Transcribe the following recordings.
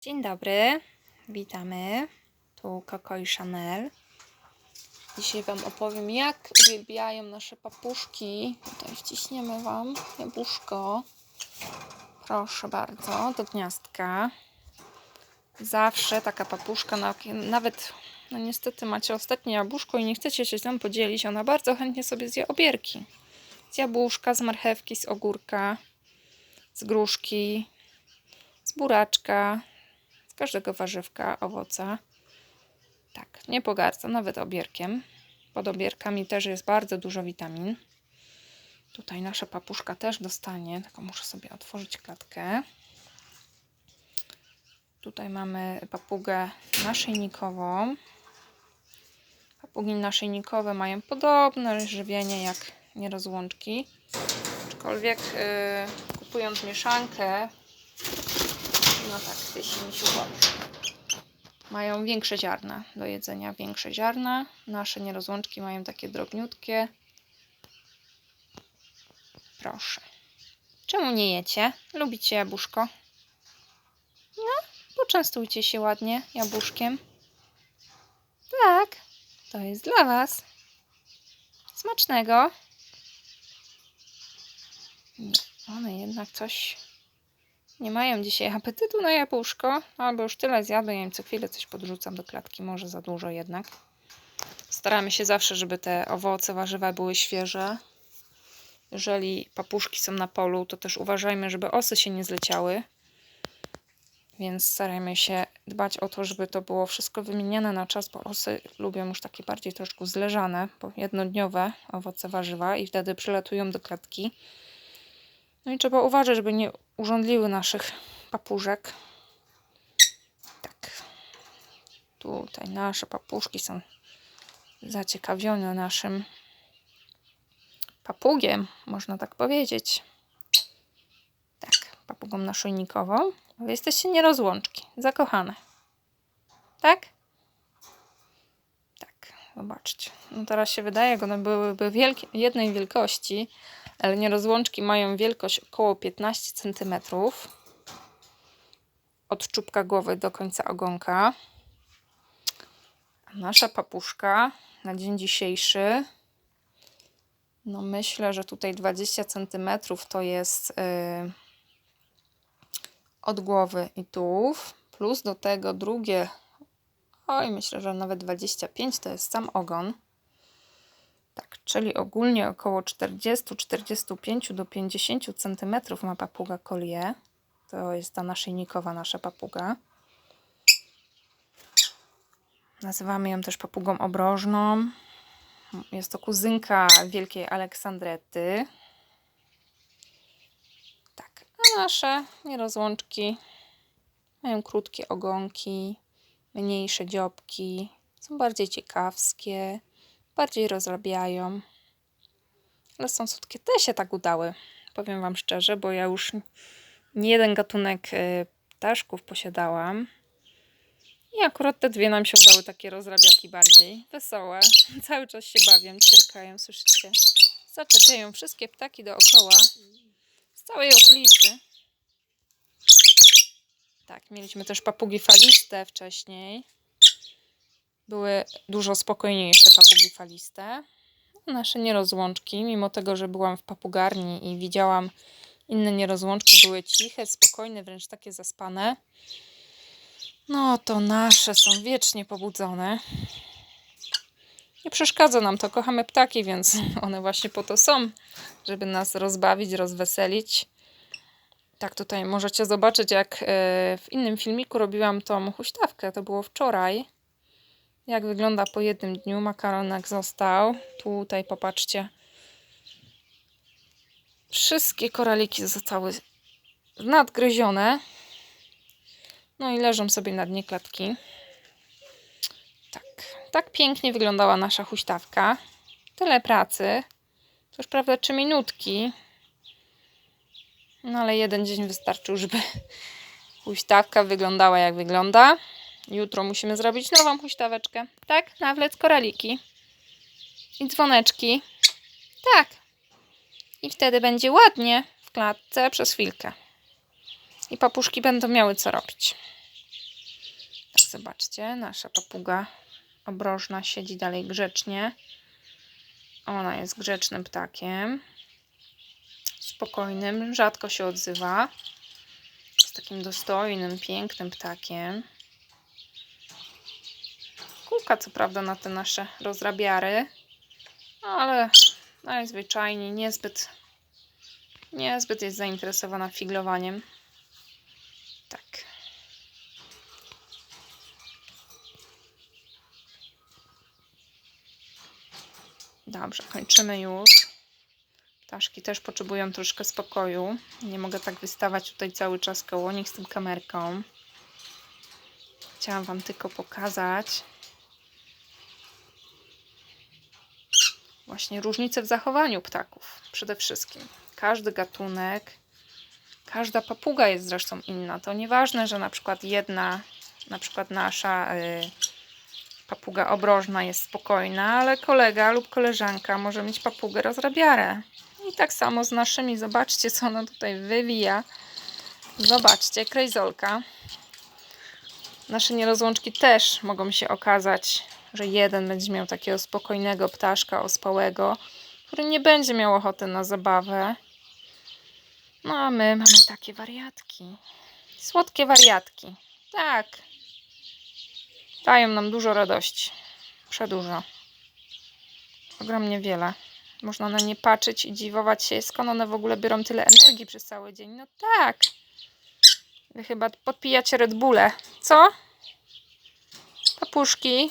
Dzień dobry, witamy. Tu Coco i Chanel. Dzisiaj Wam opowiem, jak uwielbiają nasze papuszki. Tutaj wciśniemy Wam jabłuszko. Proszę bardzo, do gniazdka. Zawsze taka papuszka, na- nawet no niestety macie ostatnie jabłuszko i nie chcecie się z nią podzielić, ona bardzo chętnie sobie zje obierki. Z jabłuszka, z marchewki, z ogórka, z gruszki, z buraczka, każdego warzywka, owoca. Tak, nie pogardza, nawet obierkiem. Pod obierkami też jest bardzo dużo witamin. Tutaj nasza papuszka też dostanie, tylko muszę sobie otworzyć klatkę. Tutaj mamy papugę naszyjnikową. Papugi naszyjnikowe mają podobne żywienie jak nierozłączki. Aczkolwiek yy, kupując mieszankę, no tak, ty się mi się uwodzi. Mają większe ziarna do jedzenia, większe ziarna. Nasze nierozłączki mają takie drobniutkie. Proszę. Czemu nie jecie? Lubicie jabłuszko? No, poczęstujcie się ładnie jabłuszkiem. Tak, to jest dla Was. Smacznego. Nie, one jednak coś nie mają dzisiaj apetytu na jabłuszko, albo już tyle zjadłem, ja im co chwilę coś podrzucam do klatki, może za dużo jednak. Staramy się zawsze, żeby te owoce, warzywa były świeże. Jeżeli papuszki są na polu, to też uważajmy, żeby osy się nie zleciały. Więc starajmy się dbać o to, żeby to było wszystko wymieniane na czas, bo osy lubią już takie bardziej troszkę zleżane, bo jednodniowe owoce, warzywa i wtedy przylatują do klatki. No i trzeba uważać, żeby nie urządliły naszych papużek. Tak. Tutaj nasze papuszki są zaciekawione naszym papugiem, można tak powiedzieć. Tak, papugą naszyjnikową. Wy jesteście nierozłączki, zakochane. Tak? Tak, zobaczcie. No teraz się wydaje, jak one byłyby wielkie, jednej wielkości, nierozłączki mają wielkość około 15 cm od czubka głowy do końca ogonka. Nasza papuszka na dzień dzisiejszy no myślę, że tutaj 20 cm to jest yy, od głowy i tułów, plus do tego drugie, oj myślę, że nawet 25 to jest sam ogon. Tak, czyli ogólnie około 40-45 do 50 cm ma papuga kolie. To jest ta naszyjnikowa nasza papuga. Nazywamy ją też papugą obrożną. Jest to kuzynka wielkiej Aleksandrety. Tak, a nasze nierozłączki mają krótkie ogonki, mniejsze dziobki, są bardziej ciekawskie bardziej rozrabiają. Ale są słodkie. Te się tak udały. Powiem Wam szczerze, bo ja już nie jeden gatunek y, ptaszków posiadałam. I akurat te dwie nam się udały takie rozrabiaki bardziej. Wesołe. Cały czas się bawią, ćwierkają, słyszycie? Zaczepiają wszystkie ptaki dookoła. Z całej okolicy. Tak, mieliśmy też papugi faliste wcześniej były dużo spokojniejsze papugi faliste. Nasze nierozłączki, mimo tego, że byłam w papugarni i widziałam inne nierozłączki, były ciche, spokojne, wręcz takie zaspane. No to nasze są wiecznie pobudzone. Nie przeszkadza nam to, kochamy ptaki, więc one właśnie po to są, żeby nas rozbawić, rozweselić. Tak, tutaj możecie zobaczyć, jak e, w innym filmiku robiłam tą huśtawkę. To było wczoraj jak wygląda po jednym dniu. Makaronek został. Tutaj popatrzcie. Wszystkie koraliki zostały nadgryzione. No i leżą sobie na dnie klatki. Tak. Tak pięknie wyglądała nasza huśtawka. Tyle pracy. To już prawda 3 minutki. No ale jeden dzień wystarczył, żeby huśtawka wyglądała jak wygląda. Jutro musimy zrobić nową huśtaweczkę. Tak, nawlec koraliki. I dzwoneczki. Tak. I wtedy będzie ładnie w klatce przez chwilkę. I papuszki będą miały co robić. zobaczcie, nasza papuga obrożna siedzi dalej grzecznie. Ona jest grzecznym ptakiem. Spokojnym, rzadko się odzywa. Jest takim dostojnym, pięknym ptakiem. Co prawda na te nasze rozrabiary, ale najzwyczajniej niezbyt, niezbyt jest zainteresowana figlowaniem. Tak. Dobrze, kończymy już. Ptaszki też potrzebują troszkę spokoju. Nie mogę tak wystawać tutaj cały czas koło nich z tym kamerką. Chciałam Wam tylko pokazać właśnie różnice w zachowaniu ptaków. Przede wszystkim. Każdy gatunek, każda papuga jest zresztą inna. To nieważne, że na przykład jedna, na przykład nasza y, papuga obrożna jest spokojna, ale kolega lub koleżanka może mieć papugę rozrabiarę. I tak samo z naszymi. Zobaczcie, co ona tutaj wywija. Zobaczcie, krejzolka. Nasze nierozłączki też mogą się okazać, że jeden będzie miał takiego spokojnego ptaszka ospałego, który nie będzie miał ochoty na zabawę. No a my mamy takie wariatki. Słodkie wariatki. Tak. Dają nam dużo radości. Przedużo. Ogromnie wiele. Można na nie patrzeć i dziwować się, skąd one w ogóle biorą tyle energii przez cały dzień. No tak. Wy chyba podpijacie Red Bulle. Co? Papuszki.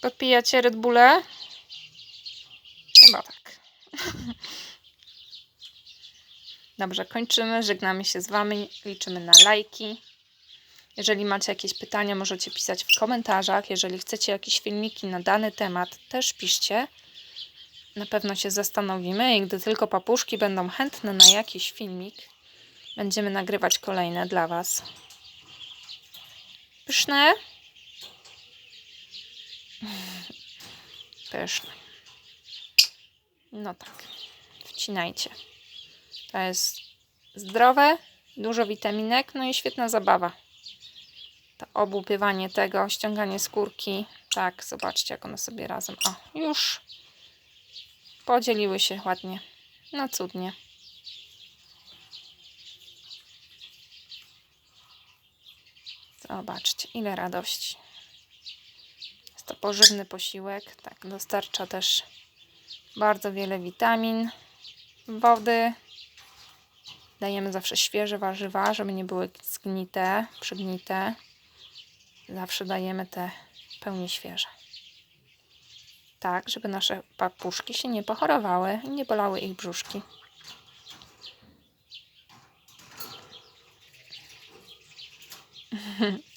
Podpijacie Red Bulle? Chyba tak. Dobrze, kończymy. Żegnamy się z Wami. Liczymy na lajki. Jeżeli macie jakieś pytania, możecie pisać w komentarzach. Jeżeli chcecie jakieś filmiki na dany temat, też piszcie. Na pewno się zastanowimy i gdy tylko papuszki będą chętne na jakiś filmik, będziemy nagrywać kolejne dla Was. Pyszne? Pyszne. No tak. Wcinajcie. To jest zdrowe, dużo witaminek, no i świetna zabawa. To obłupywanie tego, ściąganie skórki. Tak, zobaczcie, jak one sobie razem. O, już podzieliły się ładnie. No cudnie. Zobaczcie, ile radości. Jest to pożywny posiłek. Tak, dostarcza też bardzo wiele witamin, wody. Dajemy zawsze świeże warzywa, żeby nie były zgnite, przygnite. Zawsze dajemy te pełni świeże. Tak, żeby nasze papuszki się nie pochorowały i nie bolały ich brzuszki.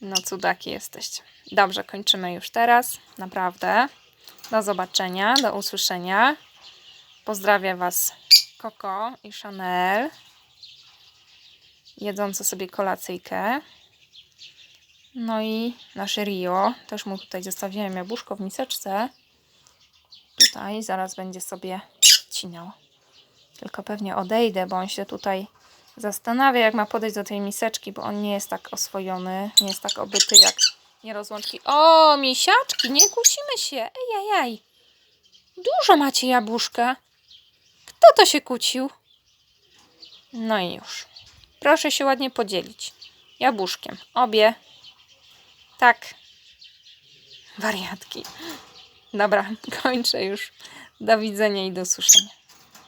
No cudaki jesteście. Dobrze, kończymy już teraz. Naprawdę. Do zobaczenia, do usłyszenia. Pozdrawiam Was Coco i Chanel. Jedzące sobie kolacyjkę. No i nasze Rio. Też mu tutaj zostawiłem jabłuszko w miseczce. Tutaj zaraz będzie sobie cinał. Tylko pewnie odejdę, bo on się tutaj zastanawia, jak ma podejść do tej miseczki, bo on nie jest tak oswojony, nie jest tak obyty jak nierozłączki. O, misiaczki, nie kusimy się. Ej, ej, ej. Dużo macie jabłuszka. Kto to się kucił? No i już. Proszę się ładnie podzielić. Jabłuszkiem. Obie. Tak. Wariatki. Dobra, kończę już. Do widzenia i do usłyszenia.